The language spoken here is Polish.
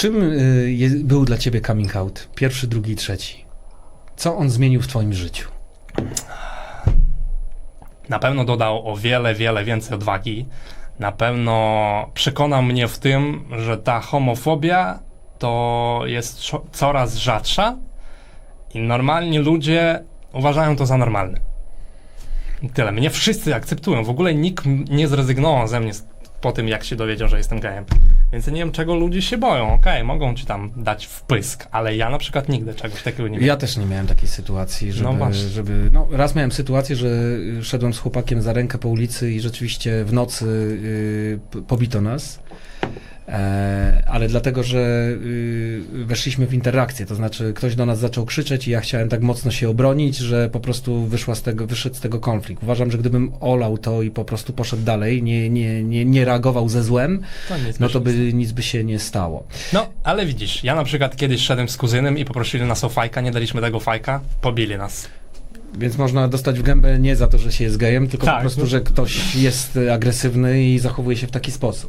Czym y, je, był dla ciebie coming out? Pierwszy, drugi, trzeci. Co on zmienił w twoim życiu? Na pewno dodał o wiele, wiele więcej odwagi. Na pewno przekonał mnie w tym, że ta homofobia to jest coraz rzadsza i normalni ludzie uważają to za normalne. Tyle. Mnie wszyscy akceptują. W ogóle nikt nie zrezygnował ze mnie po tym, jak się dowiedział, że jestem gejem. Więc ja nie wiem, czego ludzie się boją. Okej, mogą ci tam dać wpysk, ale ja na przykład nigdy czegoś takiego nie miałem. Ja też nie miałem takiej sytuacji, żeby, No właśnie. żeby. No, raz miałem sytuację, że szedłem z chłopakiem za rękę po ulicy i rzeczywiście w nocy y, p- pobito nas. E, ale dlatego, że y, weszliśmy w interakcję, to znaczy ktoś do nas zaczął krzyczeć i ja chciałem tak mocno się obronić, że po prostu wyszła z tego, wyszedł z tego konflikt. Uważam, że gdybym olał to i po prostu poszedł dalej, nie, nie, nie, nie reagował ze złem, To no to by nic by się nie stało. No, ale widzisz, ja na przykład kiedyś szedłem z kuzynem i poprosili nas o fajka, nie daliśmy tego fajka, pobili nas. Więc można dostać w gębę nie za to, że się jest gejem, tylko Tak. po prostu, że ktoś jest agresywny i zachowuje się w taki sposób.